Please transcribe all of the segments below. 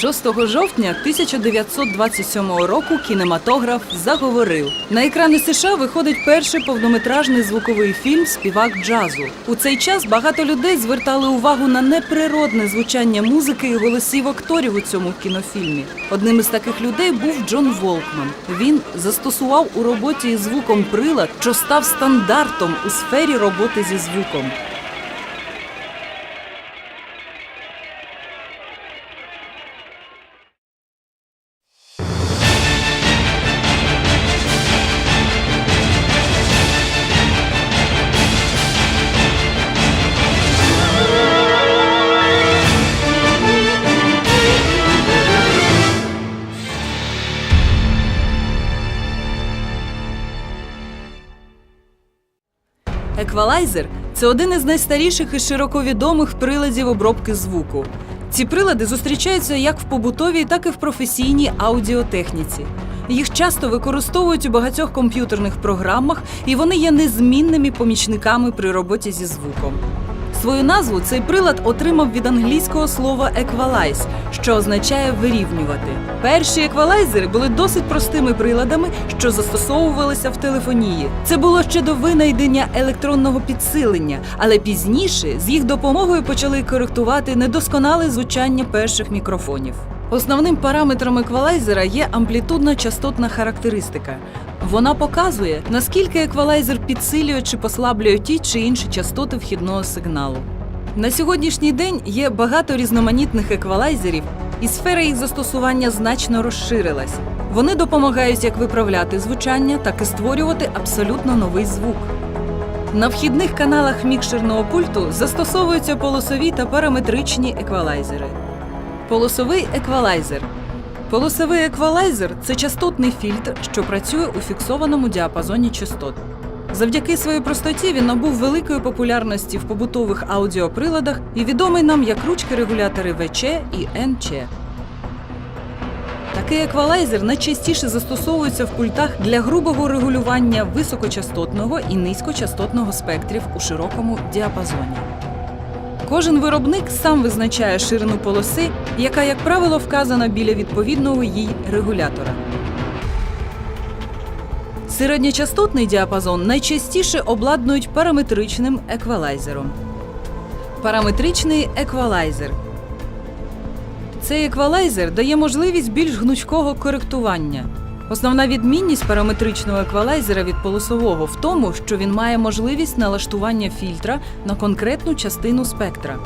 6 жовтня 1927 року кінематограф заговорив. На екрани США виходить перший повнометражний звуковий фільм Співак джазу. У цей час багато людей звертали увагу на неприродне звучання музики і голосів акторів у цьому кінофільмі. Одним із таких людей був Джон Волкман. Він застосував у роботі із звуком прилад, що став стандартом у сфері роботи зі звуком. Еквалайзер це один із найстаріших і широко відомих приладів обробки звуку. Ці прилади зустрічаються як в побутовій, так і в професійній аудіотехніці. Їх часто використовують у багатьох комп'ютерних програмах, і вони є незмінними помічниками при роботі зі звуком. Свою назву цей прилад отримав від англійського слова еквалайз, що означає вирівнювати. Перші еквалайзери були досить простими приладами, що застосовувалися в телефонії. Це було ще до винайдення електронного підсилення, але пізніше з їх допомогою почали коректувати недосконале звучання перших мікрофонів. Основним параметром еквалайзера є амплітудна частотна характеристика. Вона показує, наскільки еквалайзер підсилює чи послаблює ті чи інші частоти вхідного сигналу. На сьогоднішній день є багато різноманітних еквалайзерів, і сфера їх застосування значно розширилась. Вони допомагають як виправляти звучання, так і створювати абсолютно новий звук. На вхідних каналах мікшерного пульту застосовуються полосові та параметричні еквалайзери. Полосовий еквалайзер. Полосовий еквалайзер це частотний фільтр, що працює у фіксованому діапазоні частот. Завдяки своїй простоті він набув великої популярності в побутових аудіоприладах і відомий нам як ручки-регулятори ВЧ і НЧ. Такий еквалайзер найчастіше застосовується в пультах для грубого регулювання високочастотного і низькочастотного спектрів у широкому діапазоні. Кожен виробник сам визначає ширину полоси, яка, як правило, вказана біля відповідного їй регулятора. Середньочастотний діапазон найчастіше обладнують параметричним еквалайзером. Параметричний еквалайзер цей еквалайзер дає можливість більш гнучкого коректування. Основна відмінність параметричного еквалайзера від полосового в тому, що він має можливість налаштування фільтра на конкретну частину спектра.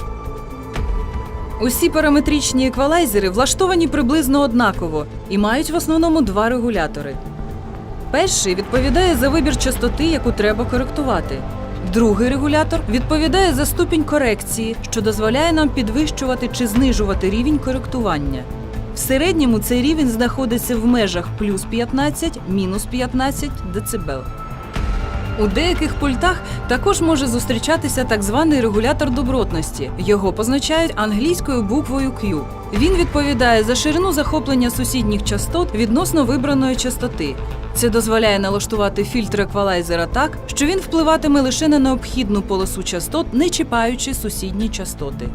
Усі параметричні еквалайзери влаштовані приблизно однаково і мають в основному два регулятори. Перший відповідає за вибір частоти, яку треба коректувати. Другий регулятор відповідає за ступінь корекції, що дозволяє нам підвищувати чи знижувати рівень коректування. В середньому цей рівень знаходиться в межах плюс 15, мінус 15 дБ. У деяких пультах також може зустрічатися так званий регулятор добротності. Його позначають англійською буквою Q. Він відповідає за ширину захоплення сусідніх частот відносно вибраної частоти. Це дозволяє налаштувати фільтр еквалайзера так, що він впливатиме лише на необхідну полосу частот, не чіпаючи сусідні частоти.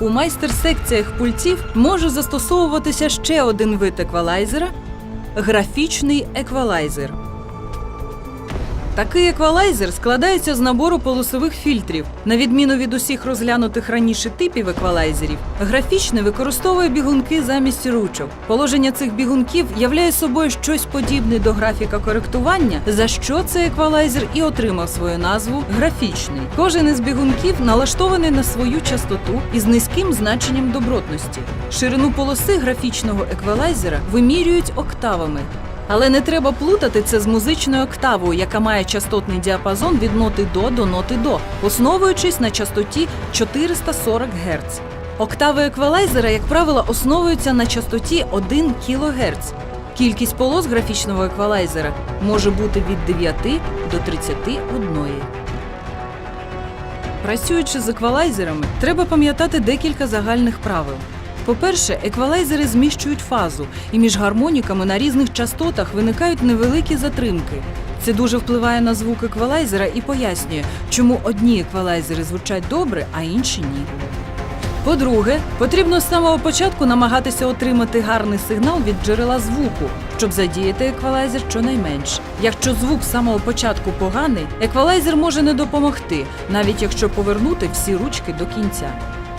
У майстер-секціях пультів може застосовуватися ще один вид еквалайзера графічний еквалайзер. Такий еквалайзер складається з набору полосових фільтрів. На відміну від усіх розглянутих раніше типів еквалайзерів, графічний використовує бігунки замість ручок. Положення цих бігунків являє собою щось подібне до графіка коректування, за що цей еквалайзер і отримав свою назву графічний. Кожен із бігунків налаштований на свою частоту із низьким значенням добротності. Ширину полоси графічного еквалайзера вимірюють октавами. Але не треба плутати це з музичною октавою, яка має частотний діапазон від ноти до до ноти до, основуючись на частоті 440 Гц. Октави еквалайзера, як правило, основуються на частоті 1 кГц. Кількість полос графічного еквалайзера може бути від 9 до 31. Працюючи з еквалайзерами, треба пам'ятати декілька загальних правил. По-перше, еквалайзери зміщують фазу, і між гармоніками на різних частотах виникають невеликі затримки. Це дуже впливає на звук еквалайзера і пояснює, чому одні еквалайзери звучать добре, а інші ні. По-друге, потрібно з самого початку намагатися отримати гарний сигнал від джерела звуку, щоб задіяти еквалайзер щонайменше. Якщо звук з самого початку поганий, еквалайзер може не допомогти, навіть якщо повернути всі ручки до кінця.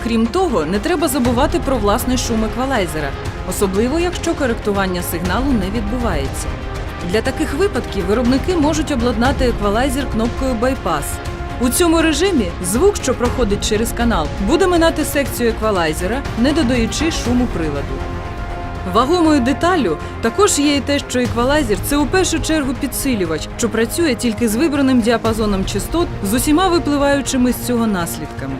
Крім того, не треба забувати про власний шум еквалайзера, особливо якщо коректування сигналу не відбувається. Для таких випадків виробники можуть обладнати еквалайзер кнопкою байпас. У цьому режимі звук, що проходить через канал, буде минати секцію еквалайзера, не додаючи шуму приладу. Вагомою деталлю також є і те, що еквалайзер це у першу чергу підсилювач, що працює тільки з вибраним діапазоном частот з усіма випливаючими з цього наслідками.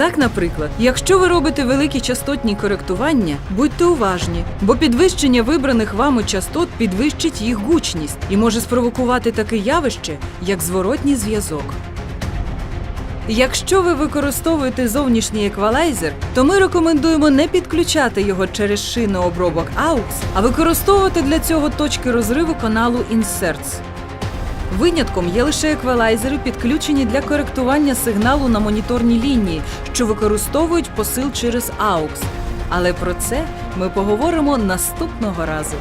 Так, наприклад, якщо ви робите великі частотні коректування, будьте уважні, бо підвищення вибраних вами частот підвищить їх гучність і може спровокувати таке явище, як зворотній зв'язок. Якщо ви використовуєте зовнішній еквалайзер, то ми рекомендуємо не підключати його через шинообробок AUX, а використовувати для цього точки розриву каналу Inserts. Винятком є лише еквалайзери, підключені для коректування сигналу на моніторній лінії, що використовують посил через AUX. Але про це ми поговоримо наступного разу.